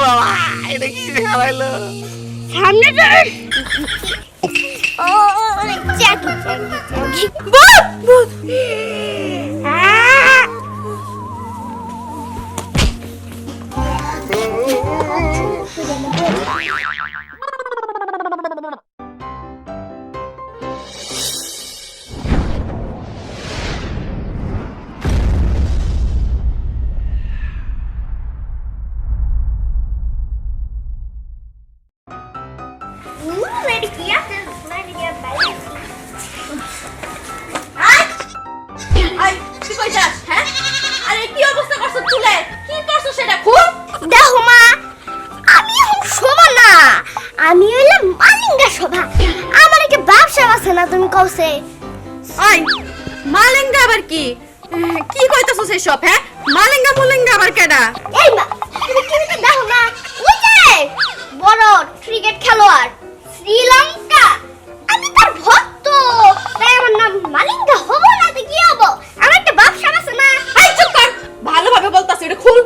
বাবা এটা কি হারাইলো সামনে যান ও চ্যাকি চ্যাকি ভূত ভূত আহ! তুমি কওছে আই মালেঙ্গা আবার কি? কি কইতাছ সেই সব হ্যাঁ? মালেঙ্গা মুলেঙ্গা আবার কেডা? এই মা তুমি দেখো না ওই যে বড় ক্রিকেট খেলোয়াড় শ্রীলঙ্কা। আমি তার ভক্ত তাই আমার নাম মালিঙ্গা হব না তো কি হব? আমার একটা আছে না আই চুপ কর ভালোভাবে বলতাছ এটা খুল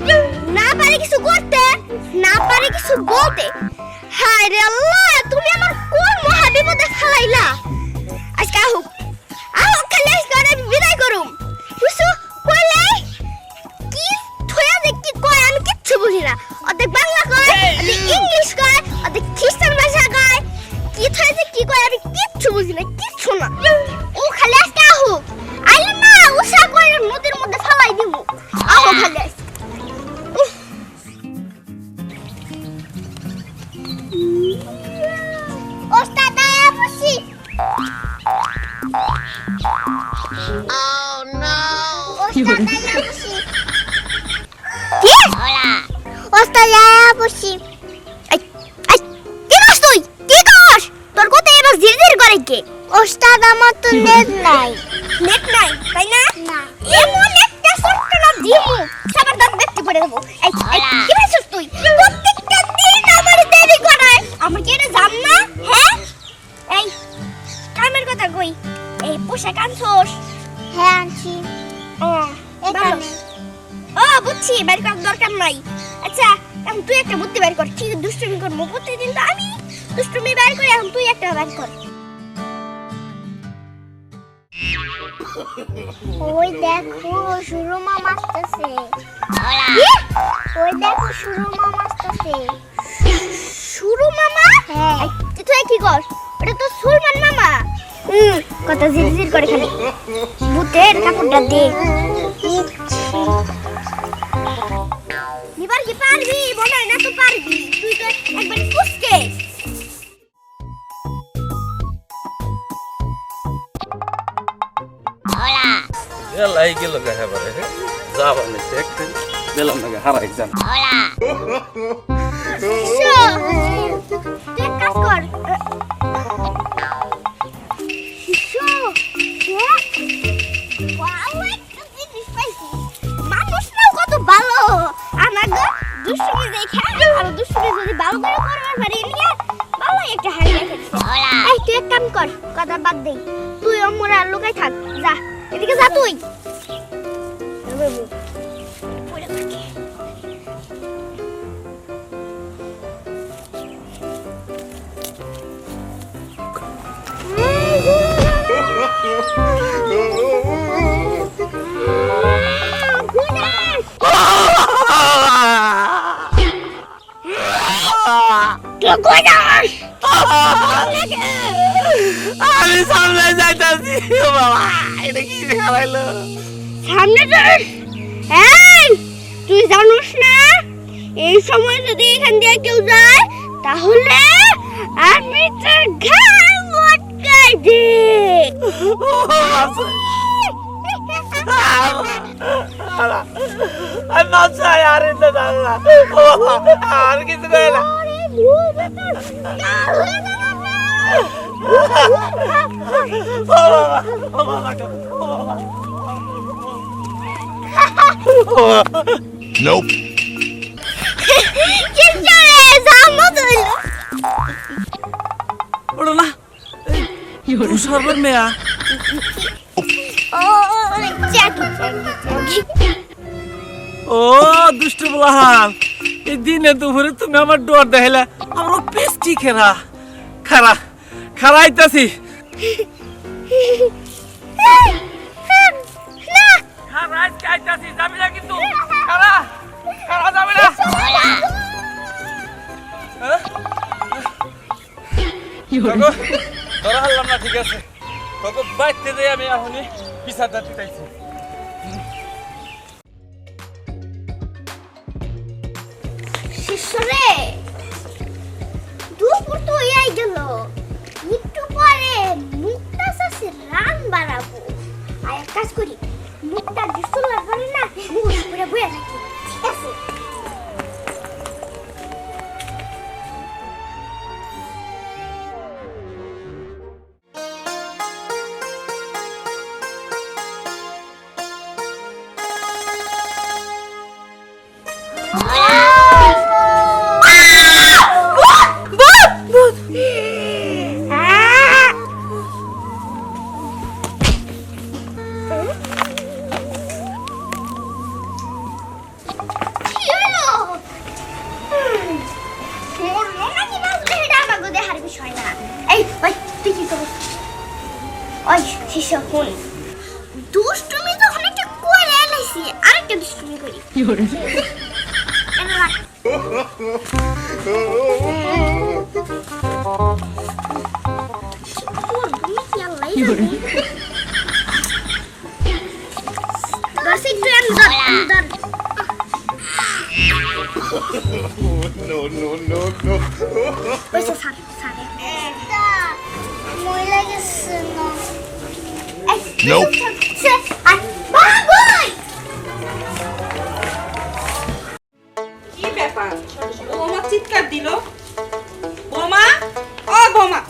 না পারে কিছু করতে না পারে কিছু বলতে। হায় রে আল্লাহ তুমি আমার কোন মহা বিপদে ফেলাইলা? আজকে আহুক আহুক খালি আজকে আমি বিদায় করুম। বুঝছ কইলে কি থয়া যে কি কয় আমি কিচ্ছু বুঝি না। অর্ধেক বাংলা কয় অর্ধেক ইংলিশ কয় অর্ধেক খ্রিস্টান ভাষা কয়। কি থয়া যে কি কয় আমি কিচ্ছু বুঝি না কিচ্ছু না। কে ওস্তাদ আমার তো নেট নাই। নেট নাই তাই না? না। এমন একটা না দিমু সবার দাঁত দেখতে পড়ে দেবো। এই এই, কি বলছিস তুই? প্রত্যেকটা দিন আমার দেরি করায় আমার কি এটা জান না? হ্যাঁ? এই কামের কথা কই? এই পোশাক আনছোস? হ্যাঁ আনছি। ও ভালো। ও বুঝছি বের করার দরকার নাই। আচ্ছা এখন তুই একটা বুদ্ধি বের কর। ঠিক দুষ্টুমি করব? প্রতিদিন তো আমি দুষ্টুমি বের করি এখন তুই একটা বের কর। ওই দেখো শুরু মাম আসতেছে ওই দেখো শুরু মাম আসতেছে মামা হ্যাঁ। তুই কি কর। ওটা তো সুলমান মামা। হুম কত জিরজির করে খালি। ভূতের কাপড়টা দে। নিবার কি পারবি? মনে হয় না তো পারবি। তুই তো একবার ফুসকে এলাই গেল গাহে বারে যাবা না একদিন দিলাম না হারাই যান এদিকে যা তুই পড়ে থাকে Look what I আমি সামনে যাইতাছি। বাবা এটা কি হারাইলো সামনে যাস এই তুই জানিস না এই সময় যদি এখান দিয়ে কেউ যায় তাহলে আমি তোর ঘাড় মটকাই দে আমি বাচ্চাই আর এটা না। আর কিছু করে Nope. কিন্তু রে, জামা ধরলো। ওড়ো না সর্বর মেয়া ও, ও, ও, জ্যাকি, জ্যাকি, জ্যাকি। ও দুষ্ট বলাহান এই দিনে দুপুরে তুমি আমার ডর দেখাইলা আমার পেস্টি খেরা খারা খারা আইতাছি না, খারা আজকে আইতাছি যাবি না কিন্তু? খারা খারা যাবি না? হ্যাঁ? ধরা হারলাম না ঠিক আছে। তোকে বাইতে দিয়ে আমি এখনই। পিসাটা দিতেছি শিষ্যরে দুপুর তো হইয়াই গেল। বাড়াবো আর এক কাজ করি মুখটা ডিস্টো লাগবে না? মুখ পুরো বয়ে থাকি। সেটা আমাকে দেখার বিষয় না। এই, ওই, তুই কি করছিস? ওই, শিষ্য, শোন। দুষ্টুমি যখন একটা করে এলাইছি, আরেকটা দুষ্টুমি করি। করব, কি আন্দর। No, no, no, no. Păi să sar, Nope. কি ব্যাপার বৌমা চিৎকার দিল বৌমা ও বৌমা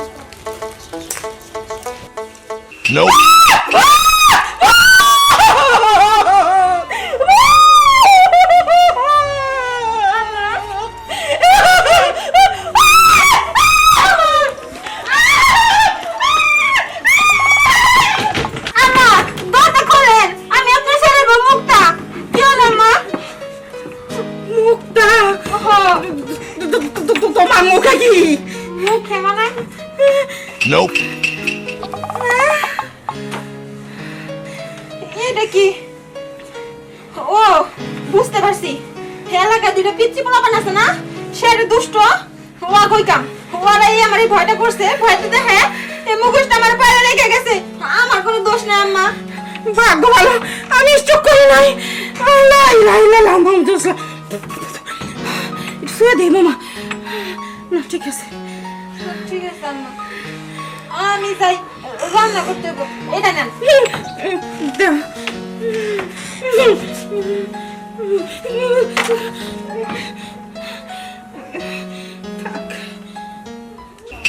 Nope. তোমার মুখে কি মুখে মানে Nope. এটা কি ও বুঝতে পারছি এলাকা দুটো পিচ্ছি পোলাপান আছে না সে দুষ্ট ওয়া কই কাম ওরা এই আমার এই ভয়টা করছে ভয়টা দেখে এই মুখোশটা আমার পায়ে রেখে গেছে আমার কোনো দোষ নাই আম্মা ভাগ্য ভালো আমি স্টক করি নাই আল্লাহ ইলাহা ইল্লাল্লাহ মুহাম্মাদুর রাসূলুল্লাহ শুয়ে দে মামা না ঠিক আছে। ঠিক আছে আম্মা। আমি যাই। রান্না করতে হব এটা নেন।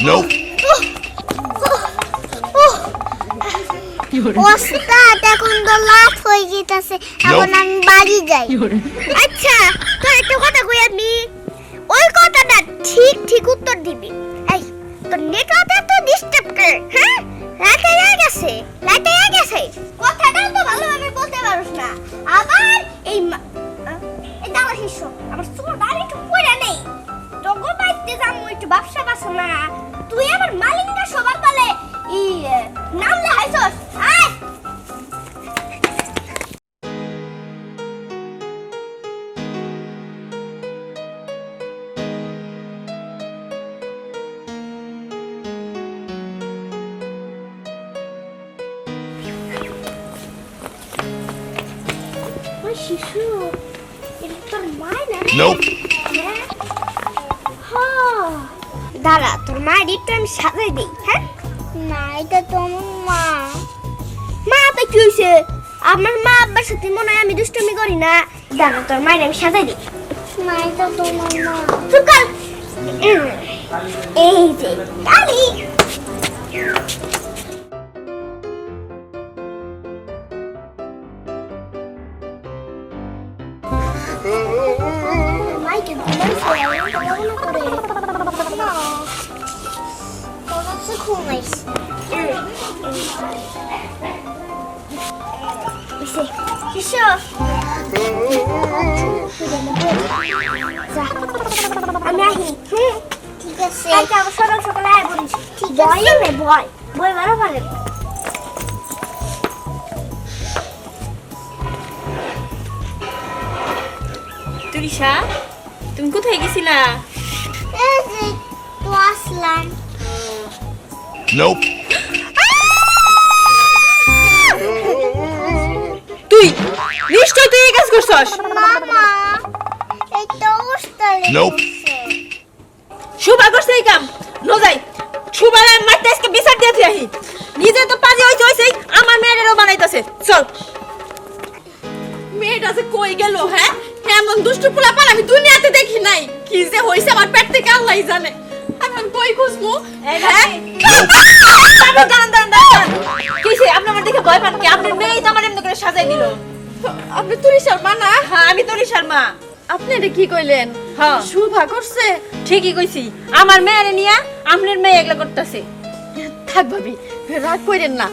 Nope. ওস্তাদ এখন তো লাভ হয়ে যেতেছে। এখন আমি বাড়ি যাই। আচ্ছা তোর একটা কথা কই আমি? ঠিক ঠিক উত্তর দিবি। এই, তোর নেটওয়ার্কটা তো ডিস্টার্ব করে হ্যাঁ? রাতে হয়ে গেছে, রাতে হয়ে গেছে। কথাটা তো ভালোভাবে বলতে পারোস না। আবার এই এই দাঁড়া শিষ্য, আমার চুল দাঁড়িয়ে একটু পড়ে নেই। তোকে বাইতে যাব, একটু ব্যবসা বাসা না। তুই আমার মালিকটা সবার তলে ই নাম লেখাইছস। আয়! শিশু এটা তোর মায়ের না Nope. হ্যাঁ হ্যাঁ। দাঁড়া তোর মায়ের একটু আমি সাজাই দিই হ্যাঁ না এটা তো আমার মা মা তো কি হয়েছে আমার মা আব্বার সাথে মনে হয় আমি দুষ্টুমি করি না দাঁড়া তোর মায়ের আমি সাজাই দিই না এটা তোমার মা চুপ কর। এই যে কালি মাইকে ঘুমাইছে কেমন করে না তোমার ঘুমাইছে Bisa, bisa. আমি আহি ঠিক আছে কালকে আবার সকাল সকালে আয় বলিস ঠিক আছে ভয় নেই ভয় ভয় বারো পারে তুরিশা তুমি কোথায় গেছিলা? আসলাম। তুই নিশ্চয় তুই এই কাজ করছস. শুভা করছে এই কাম। ন যাই। শুভার আমি মারতে আজকে বিচার দিয়ে আহি। কি যে হইছে আমার পেট থেকে আল্লাহই জানে। এখন কই খুঁজবো? হ্যাঁ? আপনি আমার দেখে ভয় পান কি? আপনার মেয়েই তো আমার এমনি করে সাজাই দিল। আপনি তুরিশার মা না? হ্যাঁ, আমি তরিশার মা। আপনি এটা কি কইলেন? হ্যাঁ। শুভা করছে? ঠিকই কইছি। আমার মেয়েরে নিয়া আপনার মেয়ে এগুলা করতেছে। থাক ভাবি রাগ কইরেন না।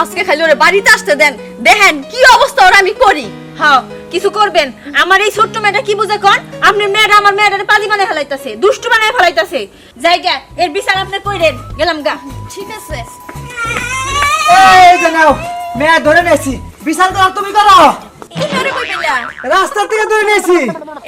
আজকে খালি ওরে বাড়িতে আসতে দেন। দেখেন কি অবস্থা ওর আমি করি। হ্যাঁ কিছু করবেন। আমার এই ছোট্ট মেয়েটা কি বুঝে কর? আপনার মেয়েটা আমার মেয়েটারে পাজি বানায় ফেলাইতাছে দুষ্টু বানায় ফেলাইতাছে। জায়গা এর বিচার আপনি কইরেন গেলাম গা। ঠিক আছে। এই যে নাও মেয়ে ধরে নেছি বিশাল কর তুমি করো। ইনারে কইবেন না। রাস্তার থেকে ধরে নিয়েছি।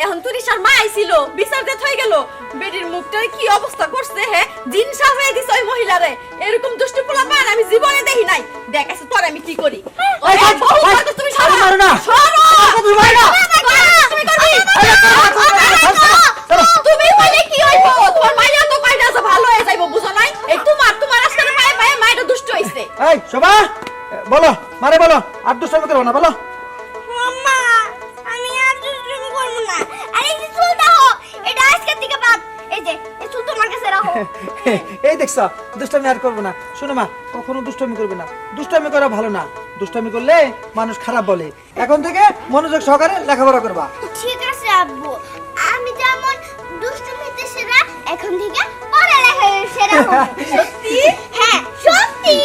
এখন মা আইছিল বিচার হয়ে গেল। বেডির মুখটার কি অবস্থা করছে হে জিন সাজাই দিছে ওই মহিলারে। এরকম দুষ্টু পোলা পান আমি জীবনে দেখি নাই। দেখ আছে তোর আমি কি করি? ওই বহু এই, কথা তুমি সরো মারো না। সরো তুমি মারো না। তুমি করবি তুমি বলে কি হইব? তোমার মাইয়া তো আছে ভালো হয়ে যাইবো বুঝো নাই? এই তোমার তোমার পায়ে পায়ে মাইটা দুষ্ট হইছে। এই শোভা বলো মারে বলো আর দুষ্টামি করব না বলো। দুষ্টামি আর করব না। শোনো মা কখনো দুষ্টামি করবে না। দুষ্টামি করা ভালো না। দুষ্টামি করলে মানুষ খারাপ বলে। এখন থেকে মনোযোগ সহকারে লেখাপড়া করবা। ঠিক আছে আব্বু। আমি যেমন দুষ্টমিতে সেরা এখন থেকে পড়ালেখায় সেরা সত্যি? হ্যাঁ সত্যি।